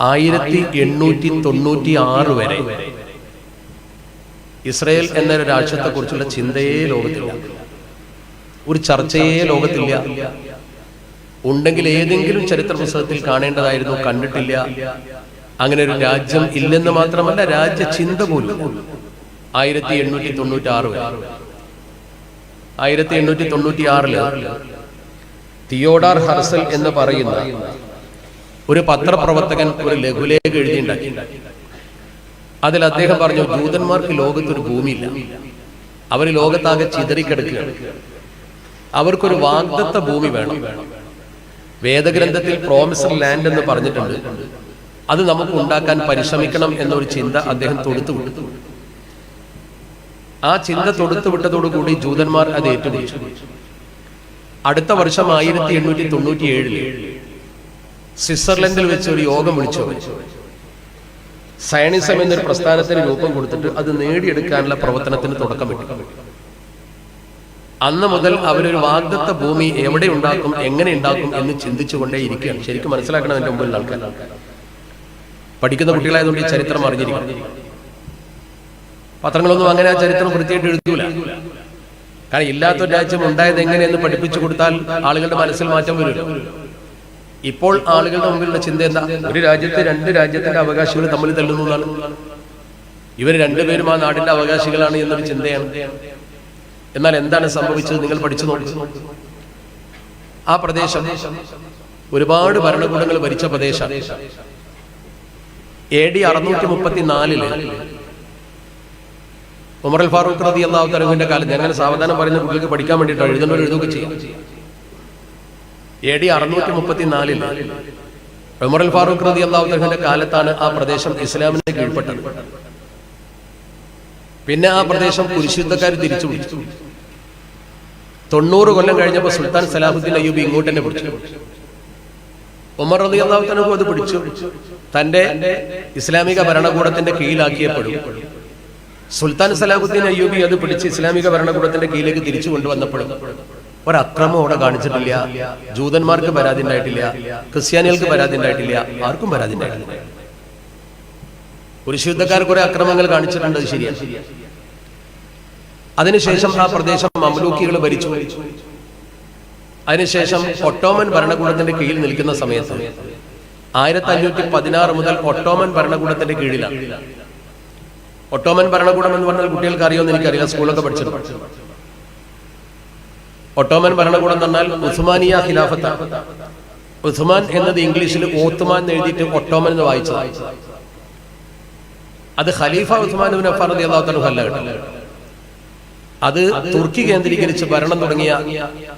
ആയിരത്തി എണ്ണൂറ്റി തൊണ്ണൂറ്റി ആറ് വരെ. ഇസ്രയേൽ എന്നൊരു രാഷ്ട്രത്തെക്കുറിച്ചുള്ള ചിന്തയേ ലോകത്തില്ല. ഒരു ചർച്ചയേ ലോകത്തില്ല. ഉണ്ടെങ്കിൽ ഏതെങ്കിലും ചരിത്ര പുസ്തകത്തിൽ കാണേണ്ടതായിരുന്നു കണ്ടിട്ടില്ല. അങ്ങനെ ഒരു രാജ്യം ഇല്ലെന്ന് മാത്രമല്ല രാജ്യ ചിന്ത പോലും. ആയിരത്തി എണ്ണൂറ്റി തൊണ്ണൂറ്റി ആറ് ആയിരത്തി എണ്ണൂറ്റി തൊണ്ണൂറ്റി ആറിൽ തിയോഡാർ ഹർസൽ എന്ന് പറയുന്ന ഒരു പത്രപ്രവർത്തകൻ ഒരു ലഘുലേഖ എഴുതിയുണ്ടാക്കി. അതിൽ അദ്ദേഹം പറഞ്ഞു ജൂതന്മാർക്ക് ലോകത്തൊരു ഭൂമിയില്ല. അവർ ലോകത്താകെ ചിതറിക്കിടക്കുകയാണ്. അവർക്കൊരു വാഗ്ദത്ത ഭൂമി വേണം. വേദഗ്രന്ഥത്തിൽ പ്രോമിസർ ലാൻഡ് എന്ന് പറഞ്ഞിട്ടുണ്ട്. അത് നമുക്ക് ഉണ്ടാക്കാൻ പരിശ്രമിക്കണം എന്നൊരു ചിന്ത അദ്ദേഹം തൊടുത്തു വിട്ടു. ആ ചിന്ത തൊടുത്തു വിട്ടതോടുകൂടി ജൂതന്മാർ അത് ഏറ്റുപിടിച്ചു. അടുത്ത വർഷം ആയിരത്തി എണ്ണൂറ്റി തൊണ്ണൂറ്റി ഏഴിൽ സ്വിറ്റ്സർലൻഡിൽ വെച്ച് ഒരു യോഗം വിളിച്ചു. സയനിസം എന്നൊരു പ്രസ്ഥാനത്തിന് രൂപം കൊടുത്തിട്ട് അത് നേടിയെടുക്കാനുള്ള പ്രവർത്തനത്തിന് തുടക്കം തുടക്കമിട്ടു അന്ന് മുതൽ അവരൊരു വാഗ്ദത്ത ഭൂമി എവിടെ ഉണ്ടാക്കും എങ്ങനെ ഉണ്ടാക്കും എന്ന് ചിന്തിച്ചുകൊണ്ടേ ഇരിക്കുകയാണ്. ശരിക്കും മനസ്സിലാക്കണം എന്റെ മുമ്പിൽ ആൾക്കാർ. പഠിക്കുന്ന കുട്ടികളായതുകൊണ്ട് ഈ ചരിത്രം അറിഞ്ഞിരിക്കണം. പത്രങ്ങളൊന്നും അങ്ങനെ ആ ചരിത്രം വൃത്തിയായിട്ട് എഴുതൂല കാരണം ഇല്ലാത്ത ഒരു രാജ്യം ഉണ്ടായത് എങ്ങനെയെന്ന് പഠിപ്പിച്ചു കൊടുത്താൽ ആളുകളുടെ മനസ്സിൽ മാറ്റം വരും. ഇപ്പോൾ ആളുകളുടെ മുമ്പിലുള്ള ചിന്ത എന്താ? ഒരു രാജ്യത്തെ രണ്ട് രാജ്യത്തിന്റെ അവകാശികൾ തമ്മിൽ എന്നാണ്. ഇവർ രണ്ടുപേരും ആ നാടിന്റെ അവകാശികളാണ് എന്നൊരു ചിന്തയാണ്. എന്നാൽ എന്താണ് സംഭവിച്ചത്? നിങ്ങൾ പഠിച്ചു നോക്കൂ. ആ പ്രദേശം ഒരുപാട് ഭരണകൂടങ്ങൾ ഭരിച്ച പ്രദേശം എ ഡി അറുന്നൂറ്റി മുപ്പത്തിനാലിൽ ഉമർ അൽ ഫാറൂഖ് റതി അള്ളാഹു തലഹുവിന്റെ കാലം ഞാൻ സാവധാനം പറയുന്ന കുട്ടികൾക്ക് പഠിക്കാൻ വേണ്ടിയിട്ടാണ് എഴുതുന്നവർ എഴുതുക ചെയ്യാം. എ ഡി അറുന്നൂറ്റി മുപ്പത്തിനാലിൽ ഫാറൂഖ് റതി അള്ളാഹു കാലത്താണ് ആ പ്രദേശം ഇസ്ലാമിന് കീഴ്പ്പെട്ടത്. പിന്നെ ആ പ്രദേശം കുരിശുദ്ധക്കാർ തിരിച്ചു പിടിച്ചു. തൊണ്ണൂറ് കൊല്ലം കഴിഞ്ഞപ്പോൾ സുൽത്താൻ സലാഹുദ്ദീൻ അയ്യൂബി ഇങ്ങോട്ട് തന്നെ പിടിച്ചു. ഉമർ റതി അള്ളാഹു അത് പിടിച്ചു. തന്റെ ഇസ്ലാമിക ഭരണകൂടത്തിന്റെ കീഴിലാക്കിയപ്പോഴും സുൽത്താൻ സലാഹുദ്ദീൻ അയ്യൂബി അത് പിടിച്ച് ഇസ്ലാമിക ഭരണകൂടത്തിന്റെ കീഴിലേക്ക് തിരിച്ചു കൊണ്ടുവന്നപ്പോഴും ഒരക്രമം അവിടെ കാണിച്ചിട്ടില്ല. ജൂതന്മാർക്ക് പരാതി ഉണ്ടായിട്ടില്ല. ക്രിസ്ത്യാനികൾക്ക് പരാതി ഉണ്ടായിട്ടില്ല. ആർക്കും പരാതി ഉണ്ടായിട്ടില്ല. പുരുഷയുദ്ധക്കാർ കുറെ അക്രമങ്ങൾ കാണിച്ചിട്ടുണ്ട് അത് ശരിയാണ് അതിനുശേഷം ആ പ്രദേശം മംലൂക്കികൾ ഭരിച്ചു. അതിനുശേഷം ഒട്ടോമൻ ഭരണകൂടത്തിന്റെ കീഴിൽ നിൽക്കുന്ന സമയത്ത് ആയിരത്തി അഞ്ഞൂറ്റി പതിനാറ് മുതൽ ഒട്ടോമൻ ഭരണകൂടത്തിന്റെ കീഴിലാണ്. ഒട്ടോമൻ ഭരണകൂടം എന്ന് പറഞ്ഞാൽ കുട്ടികൾക്ക് അറിയുമെന്ന് എനിക്കറിയാം സ്കൂളൊക്കെ പഠിച്ചിട്ടുണ്ട്. ഒട്ടോമൻ ഭരണകൂടം എന്ന് പറഞ്ഞാൽ ഉസ്മാനിയ ഖിലാഫത്ത. ഉസ്മാൻ എന്നത് ഇംഗ്ലീഷിൽ ഓത്തുമാൻ എഴുതിയിട്ട് ഒട്ടോമൻ എന്ന് വായിച്ചതാണ് അത് ഖലീഫ ഉസ്മാൻ ബിൻ അഫ്ഫാൻ റളിയല്ലാഹു അത് തുർക്കി കേന്ദ്രീകരിച്ച് ഭരണം തുടങ്ങിയ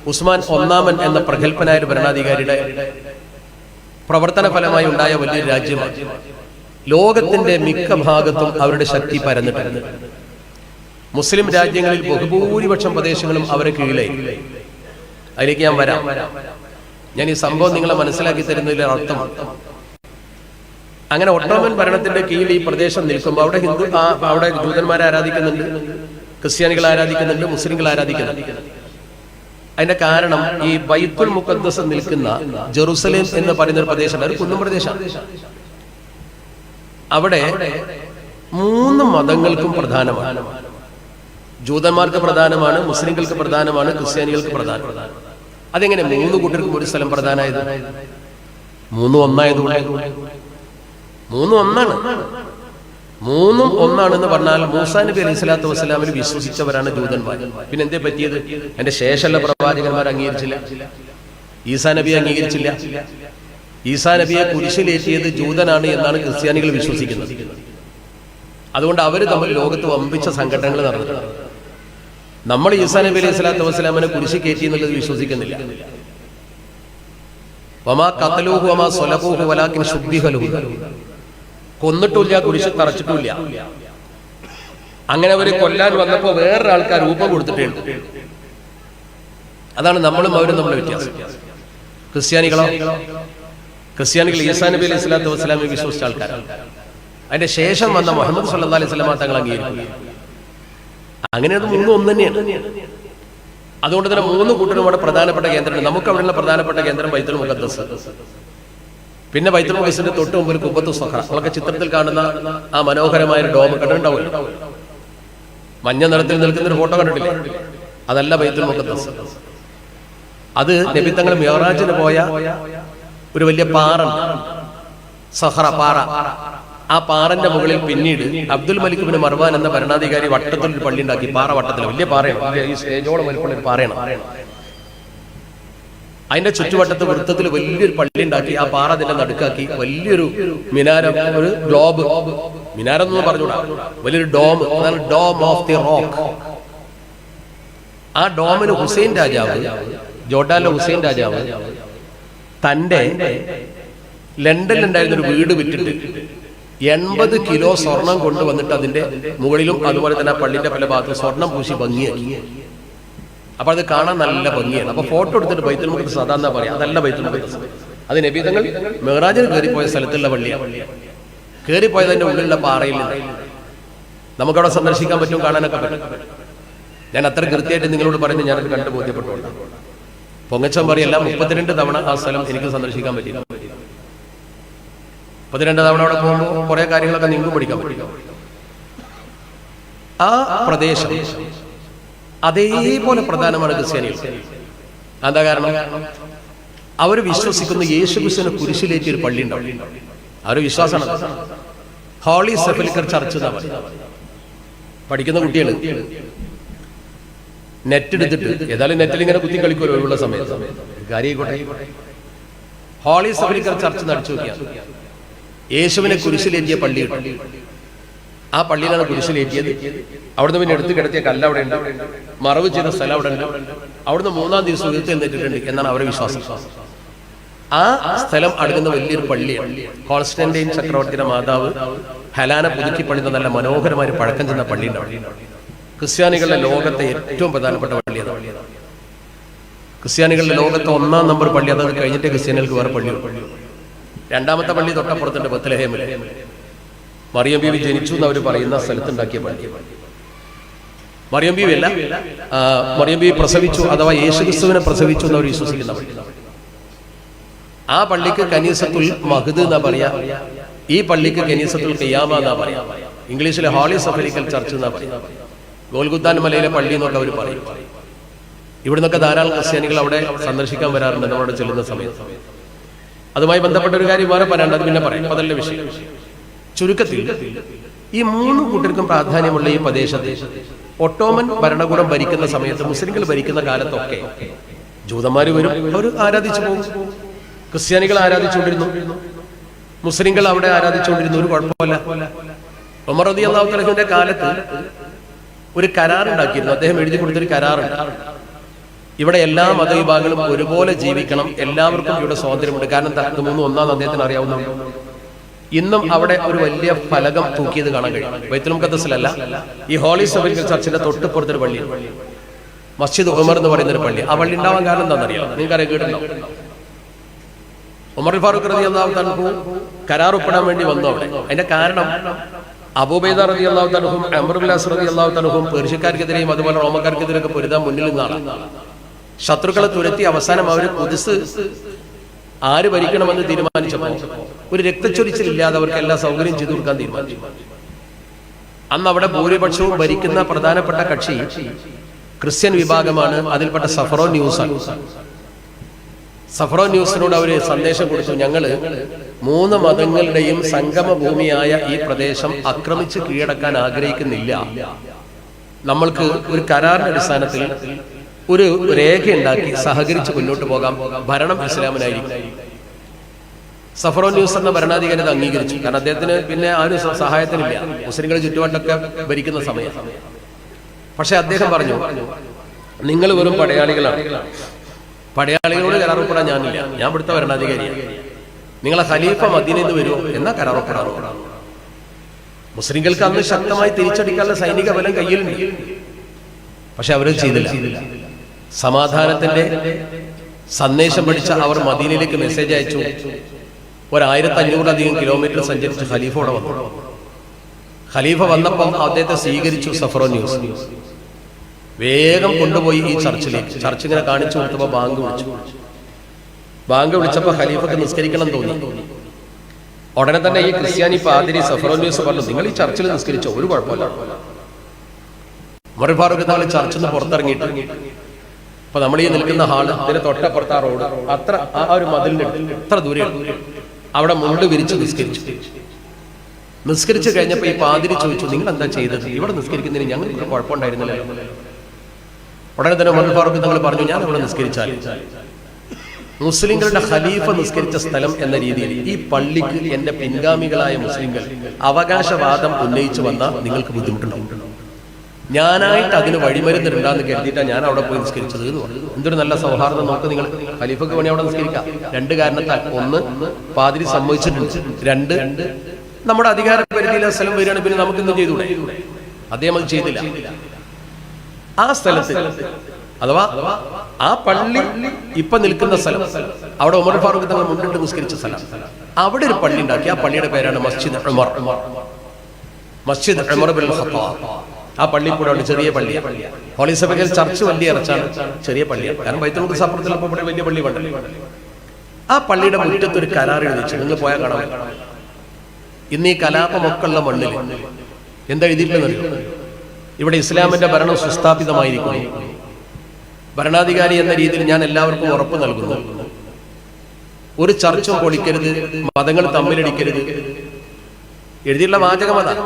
ഉസ്മാൻ ഒന്നാമൻ എന്ന പ്രഗത്ഭനായ ഒരു ഭരണാധികാരിയുടെ പ്രവർത്തന ഫലമായി ഉണ്ടായ വലിയൊരു രാജ്യമാണ്. ലോകത്തിന്റെ മിക്ക ഭാഗത്തും അവരുടെ ശക്തി പരന്നിട്ടുണ്ട്. മുസ്ലിം രാജ്യങ്ങളിൽ ബഹുഭൂരിപക്ഷം പ്രദേശങ്ങളും അവരെ കീഴിലായി. അതിലേക്ക് ഞാൻ വരാം. ഞാൻ ഈ സംഭവം നിങ്ങളെ മനസ്സിലാക്കി തരുന്നതിൽ അർത്ഥം. അങ്ങനെ ഒട്ടോമൻ ഭരണത്തിന്റെ കീഴിൽ ഈ പ്രദേശം നിൽക്കുമ്പോൾ അവിടെ ഹിന്ദു അവിടെ ജൂതന്മാരെ ആരാധിക്കുന്നുണ്ട് ക്രിസ്ത്യാനികൾ ആരാധിക്കുന്നുണ്ട് മുസ്ലിങ്ങൾ ആരാധിക്കുന്നുണ്ട്. അതിന്റെ കാരണം ഈ ബൈത്തുൽ മുഖദ്ദസ് നിൽക്കുന്ന ജെറുസലേം എന്ന് പറയുന്ന ഒരു പ്രദേശം ഒരു കുന്നും പ്രദേശം അവിടെ മൂന്ന് മതങ്ങൾക്കും പ്രധാനമാണ്. ജൂതന്മാർക്ക് പ്രധാനമാണ് മുസ്ലിങ്ങൾക്ക് പ്രധാനമാണ് ക്രിസ്ത്യാനികൾക്ക് പ്രധാനമാണ്. അതെങ്ങനെ മൂന്ന് കൂട്ടർക്കും ഒരു സ്ഥലം പ്രധാനമായത്? മൂന്നും ഒന്നായതുകൊണ്ട്. മൂന്നും ഒന്നാണ്. മൂന്നും ഒന്നാണെന്ന് പറഞ്ഞാൽ മൂസാ നബി അലൈഹി സ്വലാത്തു വസ്സലാമിൽ വിശ്വസിച്ചവരാണ് ജൂതന്മാർ. പിന്നെ എന്തേ പറ്റിയത്? എന്റെ ശേഷമുള്ള പ്രവാചകന്മാർ അംഗീകരിച്ചില്ല. ഈസാ നബി അംഗീകരിച്ചില്ല. ഈസാ നബിയെ കുരിശിലേറ്റിയത് ജൂതനാണ് എന്നാണ് ക്രിസ്ത്യാനികൾ വിശ്വസിക്കുന്നത്. അതുകൊണ്ട് അവർ തമ്മിൽ ലോകത്ത് വമ്പിച്ച സംഘടനകൾ നടന്നിട്ടുണ്ട് നമ്മൾ ഈസാ നബി അലൈഹി സ്വലാത്തു വസ്സലാമിനെ കുരിശി കയറ്റി എന്നുള്ളത് വിശ്വസിക്കുന്നില്ല. വമാ വമാ കൊന്നിട്ടില്ല കുരിശ് തറച്ചിട്ടില്ല അങ്ങനെ അവർ കൊല്ലാൻ വന്നപ്പോ വേറൊരാൾക്കാർ രൂപം കൊടുത്തിട്ടുണ്ട്. അതാണ് നമ്മളും അവരും നമ്മളെ വ്യത്യാസം. ക്രിസ്ത്യാനികളോ? ക്രിസ്ത്യാനികൾ ഈസാ നബി അലൈഹി സ്വലാത്തു വസ്സലാമെ വിശ്വസിച്ച ആൾക്കാരാണ്. അതിന്റെ ശേഷം വന്ന മുഹമ്മദ് സല്ലാ അലൈഹി സ്വലാമ തങ്ങൾ അംഗീകരിക്കും അങ്ങനെ അത് മൂന്നും ഒന്ന് തന്നെയാണ്. അതുകൊണ്ട് തന്നെ മൂന്ന് കൂട്ടരും അവിടെ പ്രധാനപ്പെട്ട കേന്ദ്രമാണ് നമുക്ക് അവിടെയുള്ള പ്രധാനപ്പെട്ട കേന്ദ്രം ബൈത്തുൽ മുഖദ്ദസ്. പിന്നെ ബൈത്തുൽ മുഖസിന്റെ തൊട്ട് മുമ്പിൽ കുബത്തു സഹ നമ്മളൊക്കെ ചിത്രത്തിൽ കാണുന്ന ആ മനോഹരമായ ഒരു ഡോം കണ്ടിട്ടുണ്ടാവില്ല മഞ്ഞ നിറത്തിൽ നിൽക്കുന്ന ഒരു ഫോട്ടോ കണ്ടിട്ടില്ല? അതല്ല ബൈത്തുൽ മുഖദ്ദസ്. അത് നബിത്തങ്ങൾ മ്യോറാജിന് പോയ ഒരു വലിയ പാറ. സഹറ പാറ. ആ പാറന്റെ മുകളിൽ പിന്നീട് അബ്ദുൽ മലിക് ബിൻ മർവാൻ എന്ന ഭരണാധികാരി വട്ടത്തിൽ ഒരു പള്ളി ഉണ്ടാക്കി. പാറ വട്ടത്തിൽ. വലിയ പാറയാണ്. ഈ പാറയാണ്. അതിന്റെ ചുറ്റുവട്ടത്ത് വൃത്തത്തിൽ വലിയൊരു പള്ളി ഉണ്ടാക്കി. ആ പാറ അതിന്റെ നടുക്കാക്കി. വലിയൊരു മിനാരം ഒരു ഗ്ലോബ്. മിനാരം എന്ന് പറഞ്ഞുകൂടാ. വലിയൊരു ഡോം. അതാണ് ഡോം ഓഫ് ദി റോക്ക്. ആ ഡോമിന് ഹുസൈൻ രാജാവ് ജോർഡാനിലെ ഹുസൈൻ രാജാവ് തന്റെ ലണ്ടനിലുണ്ടായിരുന്ന ഒരു വീട് വിറ്റിട്ട് എൺപത് കിലോ സ്വർണം കൊണ്ടുവന്നിട്ട് അതിന്റെ മുകളിലും അതുപോലെ തന്നെ പള്ളിന്റെ പല ഭാഗത്തും സ്വർണം പൂശി ഭംഗിയാക്കി. അപ്പൊ അത് കാണാൻ നല്ല ഭംഗിയാണ്. അപ്പൊ ഫോട്ടോ എടുത്തിട്ട് ബൈത്തുൽ മുഖത്ത് സാധാരണ പറയാം? അതല്ല ബൈത്തുൽ മുഖത്ത് അത് നബീതങ്ങൾ മെഹറാജിന് കയറിപ്പോയ സ്ഥലത്തുള്ള പള്ളിയാണ് കയറിപ്പോയതിന്റെ ഉള്ളിലുള്ള പാറയിൽ നമുക്ക് നമുക്കവിടെ സന്ദർശിക്കാൻ പറ്റും കാണാനൊക്കെ പറ്റും. ഞാൻ അത്ര കൃത്യമായിട്ട് നിങ്ങളോട് പറഞ്ഞ് ഞാനത് കണ്ടു ബോധ്യപ്പെട്ടുകൊണ്ട് പൊങ്ങച്ചം പറയല്ല മുപ്പത്തിരണ്ട് തവണ ആ സ്ഥലം എനിക്ക് സന്ദർശിക്കാൻ പറ്റില്ല മുപ്പത്തിരണ്ട് തവണ അവിടെ പോകുമ്പോൾ കുറെ കാര്യങ്ങളൊക്കെ നിങ്ങൾക്കും പഠിക്കാൻ ആ പ്രദേശം അതേപോലെ പ്രധാനമാണ് ക്രിസ്ത്യാനികൾ. എന്താ കാരണം? അവർ വിശ്വസിക്കുന്ന യേശു ക്രിസ്തുവിനെ കുരിശിലേക്ക് ഒരു പള്ളി ഉണ്ടാവും. അവർ വിശ്വാസമാണ്. ഹോളി സെഫിൽക്കർ ചർച്ച് പഠിക്കുന്ന കുട്ടികൾ നെറ്റ് എടുത്തിട്ട് ഏതായാലും നെറ്റിൽ ഇങ്ങനെ കുത്തി കളിക്കുമല്ലോ ഒഴിവുള്ള സമയത്ത്. കാര്യമായിക്കോട്ടെ ഹോളി സെഫലിക്കർ ചർച്ച് നടിച്ചു നോക്കിയാൽ യേശുവിനെ കുരിശിലേറ്റിയ പള്ളി ആ പള്ളിയിലാണ് കുരിശിലേറ്റിയത് അവിടുന്ന് പിന്നെ എടുത്തു കിടത്തിയ കല്ല് അവിടെ ഉണ്ട്. മറവ് ചെയ്ത സ്ഥലം അവിടെ ഉണ്ട്. അവിടുന്ന് മൂന്നാം ദിവസം ഉയർത്തി എന്നിട്ടുണ്ട് എന്നാണ് അവരുടെ വിശ്വാസം. ആ സ്ഥലം അടുക്കുന്ന വലിയൊരു പള്ളിയാണ്. കോൺസ്റ്റന്റൈൻ ചക്രവർത്തിയുടെ മാതാവ് ഹലാന പുതുക്കി പണിത നല്ല മനോഹരമായ പഴക്കം ചെന്ന പള്ളി ക്രിസ്ത്യാനികളുടെ ലോകത്തെ ഏറ്റവും പ്രധാനപ്പെട്ട പള്ളിയാണ് ക്രിസ്ത്യാനികളുടെ ലോകത്തെ ഒന്നാം നമ്പർ പള്ളി അതായത് കഴിഞ്ഞിട്ട് ക്രിസ്ത്യാനികൾക്ക് വേറെ പള്ളി രണ്ടാമത്തെ പള്ളി തൊട്ടപ്പുറത്തുണ്ട് ബത്തലഹേമിൽ മറിയം ബീവി ജനിച്ചു എന്ന് അവർ പറയുന്ന സ്ഥലത്തുണ്ടാക്കിയ പള്ളി. മറിയം ബീവി അല്ല മറിയം ബീവി പ്രസവിച്ചു അഥവാ യേശുക്രിസ്തുവിനെ പ്രസവിച്ചു എന്ന് അവർ വിശ്വസിക്കുന്ന പള്ളി. ആ പള്ളിക്ക് കനീസത്തുൽ മഹദ് എന്നാ പറയാ. ഈ പള്ളിക്ക് കനീസത്തുൽ കയ്യാമ എന്നാ പറയാ. ഇംഗ്ലീഷിലെ ഹോളി സഫരിക്കൽ ചർച്ച് എന്നാ പറയാ. ഗോൽഗുദ്ദാൻ മലയിലെ പള്ളി എന്നൊക്കെ അവർ പറയും. ഇവിടുന്നൊക്കെ ധാരാളം ക്രിസ്ത്യാനികൾ അവിടെ സന്ദർശിക്കാൻ വരാറുണ്ട് നമ്മളവിടെ ചെല്ലുന്ന സമയത്ത്. അതുമായി ബന്ധപ്പെട്ട ഒരു കാര്യം വേറെ പറയാണ്ട് അത് പിന്നെ പറയാം. അതല്ല വിഷയം. ചുരുക്കത്തിൽ ഈ മൂന്ന് കൂട്ടർക്കും പ്രാധാന്യമുള്ള ഈ പ്രദേശത്ത് ഒട്ടോമൻ ഭരണകൂടം ഭരിക്കുന്ന സമയത്ത് മുസ്ലിങ്ങൾ ഭരിക്കുന്ന കാലത്തൊക്കെ ജൂതന്മാർ വരും അവർ ആരാധിച്ചു പോകും. ക്രിസ്ത്യാനികൾ ആരാധിച്ചുകൊണ്ടിരുന്നു. മുസ്ലിങ്ങൾ അവിടെ ആരാധിച്ചുകൊണ്ടിരുന്നു ഒരു കുഴപ്പമില്ല. റതി അള്ളാഹു തലഹിന്റെ കാലത്ത് ഒരു കരാർ കരാറുണ്ടാക്കിയിരുന്നു. അദ്ദേഹം എഴുതി കൊടുത്തൊരു കരാറുണ്ട്. ഇവിടെ എല്ലാ മതവിഭാഗങ്ങളും ഒരുപോലെ ജീവിക്കണം. എല്ലാവർക്കും ഇവിടെ സ്വാതന്ത്ര്യമുണ്ട്. കാരണം എന്താ? മൂന്ന് ഒന്നാം അദ്ദേഹത്തിന് അറിയാവുന്ന ഇന്നും അവിടെ ഒരു വലിയ ഫലകം തൂക്കിയത് കാണാൻ കഴിയും. ബൈത്തുൽ മുഖദ്സിലല്ല ഈ ഹോളി സബരിക്കൽ ചർച്ചിന്റെ തൊട്ടുപുറത്തൊരു പള്ളി. മസ്ജിദ് ഉമർ എന്ന് പറയുന്ന ഒരു പള്ളി. ആ പള്ളി ഉണ്ടാവാൻ കാരണം എന്താണെന്നറിയാം? നിങ്ങൾക്കറിയാം കേട്ടോ ഉമർ ഫാറൂഖ് റതി അള്ളാഹു കരാർ ഒപ്പിടാൻ വേണ്ടി വന്നു അവിടെ. അതിന്റെ കാരണം അബൂബൈദ റതി അള്ളാഹു തലഹും അമറുല്ലാസ് റതി അള്ളാഹു തലഹും പേർഷ്യക്കാർക്കെതിരെയും അതുപോലെ റോമക്കാർക്കെതിരെയൊക്കെ പൊരുതാൻ മുന്നിൽ നിന്നാണ്. ശത്രുക്കളെ തുരത്തി അവസാനം അവർ കുതിസ് ആര് ഭരിക്കണമെന്ന് തീരുമാനിച്ചപ്പോൾ ഒരു രക്തച്ചൊരിച്ചിലില്ലാതെ അവർക്ക് എല്ലാ സൗകര്യം ചെയ്തു കൊടുക്കാൻ തീരുമാനിച്ചു. അന്ന് അവിടെ ഭൂരിപക്ഷവും ഭരിക്കുന്ന പ്രധാനപ്പെട്ട കക്ഷി ക്രിസ്ത്യൻ വിഭാഗമാണ്. അതിൽപ്പെട്ട സഫറോ ന്യൂസ് സഫറോ ന്യൂസിനോട് അവർ സന്ദേശം കൊടുത്തു ഞങ്ങൾ മൂന്ന് മതങ്ങളുടെയും സംഗമ ഭൂമിയായ ഈ പ്രദേശം ആക്രമിച്ച് കീഴടക്കാൻ ആഗ്രഹിക്കുന്നില്ല. നമ്മൾക്ക് ഒരു കരാറിന്റെ അടിസ്ഥാനത്തിൽ ഒരു രേഖ ഉണ്ടാക്കി സഹകരിച്ച് മുന്നോട്ട് പോകാം. ഭരണം ഇസ്ലാമിനായിരിക്കും. സഫറോ ന്യൂസ് എന്ന ഭരണാധികാരി അംഗീകരിച്ചു. കാരണം അദ്ദേഹത്തിന് പിന്നെ ആരും ഒരു സഹായത്തിനില്ല. മുസ്ലിങ്ങൾ ചുറ്റുവട്ടൊക്കെ ഭരിക്കുന്ന സമയം. പക്ഷെ അദ്ദേഹം പറഞ്ഞു നിങ്ങൾ വെറും പടയാളികളാണ്. പടയാളികളോട് കരാറൊപ്പിടാൻ ഞാനില്ല. ഞാൻ ഇവിടുത്തെ ഭരണാധികാരിയാണ് നിങ്ങളെ ഖലീഫ മദീനയിൽ വരുമോ എന്നാ കരാറൊപ്പിടാറോ? മുസ്ലിങ്ങൾക്ക് അന്ന് ശക്തമായി തിരിച്ചടിക്കാനുള്ള സൈനിക ബലം കയ്യിലുണ്ട്. പക്ഷെ അവരത് ചെയ്തില്ല. സമാധാനത്തിന്റെ സന്ദേശം പഠിച്ച അവർ മദീനയിലേക്ക് മെസ്സേജ് അയച്ചു. ഒരായിരത്തി അഞ്ഞൂറിലധികം കിലോമീറ്റർ സഞ്ചരിച്ച് ഖലീഫോടെ വന്നു. ഖലീഫ വന്നപ്പം അദ്ദേഹത്തെ സ്വീകരിച്ചു സഫറോ ന്യൂസ്. വേഗം കൊണ്ടുപോയി ഈ ചർച്ചിലേക്ക്. ചർച്ച് ഇങ്ങനെ കാണിച്ചു കൊടുത്തപ്പോ ബാങ്ക് വിളിച്ചു. ബാങ്ക് വിളിച്ചപ്പോ ഖലീഫക്ക് നിസ്കരിക്കണം തോന്നി. ഉടനെ തന്നെ ഈ ക്രിസ്ത്യാനി പാതിരി സഫറോ ന്യൂസ് പറഞ്ഞു നിങ്ങൾ ഈ ചർച്ചിൽ നിസ്കരിച്ചോ? ഒരു കുഴപ്പമില്ല. മുറി ഫാറൂഖ് ചർച്ചിൽ നിന്ന് പുറത്തിറങ്ങിയിട്ട് അപ്പൊ നമ്മൾ ഈ നിൽക്കുന്ന ഹാൾ ഇതിന് തൊട്ടപ്പുറത്ത് ആ റോഡ് അത്ര ആ ഒരു മതിലിന്റെ എത്ര ദൂരെ അവിടെ മുണ്ട് വിരിച്ച് നിസ്കരിച്ചു. നിസ്കരിച്ചു കഴിഞ്ഞപ്പോ ഈ പാതിരി ചോദിച്ചു നിങ്ങൾ എന്താ ചെയ്തത്? ഇവിടെ നിസ്കരിക്കുന്നതിന് ഞങ്ങൾക്ക് കുഴപ്പമുണ്ടായിരുന്നില്ല ഉടനെ തന്നെ ഉമർ ഫാറൂഖ് തങ്ങൾ പറഞ്ഞു ഞാൻ ഇവിടെ നിസ്കരിച്ചാൽ. മുസ്ലിങ്ങളുടെ ഖലീഫ നിസ്കരിച്ച സ്ഥലം എന്ന രീതിയിൽ ഈ പള്ളിക്ക് എന്റെ പിൻഗാമികളായ മുസ്ലിങ്ങൾ അവകാശവാദം ഉന്നയിച്ചു വന്നാൽ നിങ്ങൾക്ക് ബുദ്ധിമുട്ടുണ്ടാവും. ഞാനായിട്ട് അതിന് വഴിമരുന്നിട്ടുണ്ടാന്ന് കരുതിയിട്ടാണ് ഞാൻ അവിടെ പോയി നിസ്കരിച്ചത് എന്ന് പറഞ്ഞു. എന്തൊരു നല്ല സൗഹാർദ്ദം നോക്ക് നിങ്ങൾ ഖലീഫക്ക് വേണി അവിടെ നിസ്കരിക്കാം. രണ്ട് കാരണത്താൽ ഒന്ന് പാതിരി സമ്മതിച്ചിട്ടുണ്ട്. രണ്ട് നമ്മുടെ അധികാര പരിധിയിലെ സ്ഥലം വരികയാണ്. പിന്നെ നമുക്ക് എന്തും ചെയ്തുകൂടെ? അദ്ദേഹം അത് ചെയ്തില്ല. ആ സ്ഥലത്ത് അഥവാ ആ പള്ളി ഇപ്പൊ നിൽക്കുന്ന സ്ഥലം അവിടെ ഉമർ ഫാറൂഖ് തങ്ങൾ മുന്നിട്ട് നിസ്കരിച്ച സ്ഥലം. അവിടെ ഒരു പള്ളി ഉണ്ടാക്കി. ആ പള്ളിയുടെ പേരാണ് മസ്ജിദ് Umar. Masjid Umar bin Khattab. ആ പള്ളി ഉണ്ട് ചെറിയ പള്ളി ഹോളി സഭയിൽ ചർച്ച് വലിയ ഇറച്ചാണ് ചെറിയ പള്ളിയാണ് കാരണം ബൈത്തുൽ സപ്പുറത്തിലപ്പോൾ ഇവിടെ വലിയ പള്ളി വേണ്ട ആ പള്ളിയുടെ മുറ്റത്ത് ഒരു കരാർ എഴുതിച്ചു നിങ്ങൾ പോയാൽ കാണാം. ഇന്ന് ഈ കലാപമൊക്കെ ഉള്ള മണ്ണിൽ എന്താ ഇവിടെ ഇസ്ലാമിന്റെ ഭരണം സുസ്ഥാപിതമായിരിക്കുന്നു. ഭരണാധികാരി എന്ന രീതിയിൽ ഞാൻ എല്ലാവർക്കും ഉറപ്പ് നൽകുന്നു. ഒരു ചർച്ചും പൊളിക്കരുത് മതങ്ങൾ തമ്മിലടിക്കരുത്. എഴുതിയുള്ള വാചകമതാണ്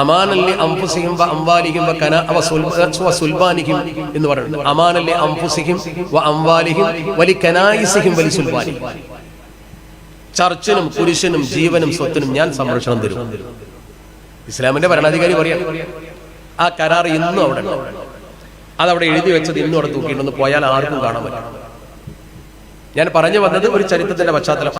അമാനല്ലി അംഫുസിഹിം വ അംവാലിഹിം വ കന വ സുൽബാനിഹിം എന്ന് പറയുന്നത്. അമാനല്ലി അംഫുസിഹിം വ അംവാലിഹിം വലി കനായിസിഹിം വലി സുൽബാനിഹിം. ചർച്ചിനും പുരുഷനും ജീവനും സ്വത്തിനും ഞാൻ സംരക്ഷണം തരും. ഇസ്ലാമിന്റെ ഭരണാധികാരി പറയാം ആ കരാർ ഇന്നും അവിടെ. അതവിടെ എഴുതി വെച്ചത് ഇന്നും അവിടെ തൂക്കിയിട്ടൊന്ന് പോയാൽ ആർക്കും കാണാൻ പറ്റും ഞാൻ പറഞ്ഞു വന്നത് ഒരു ചരിത്രത്തിന്റെ പശ്ചാത്തലം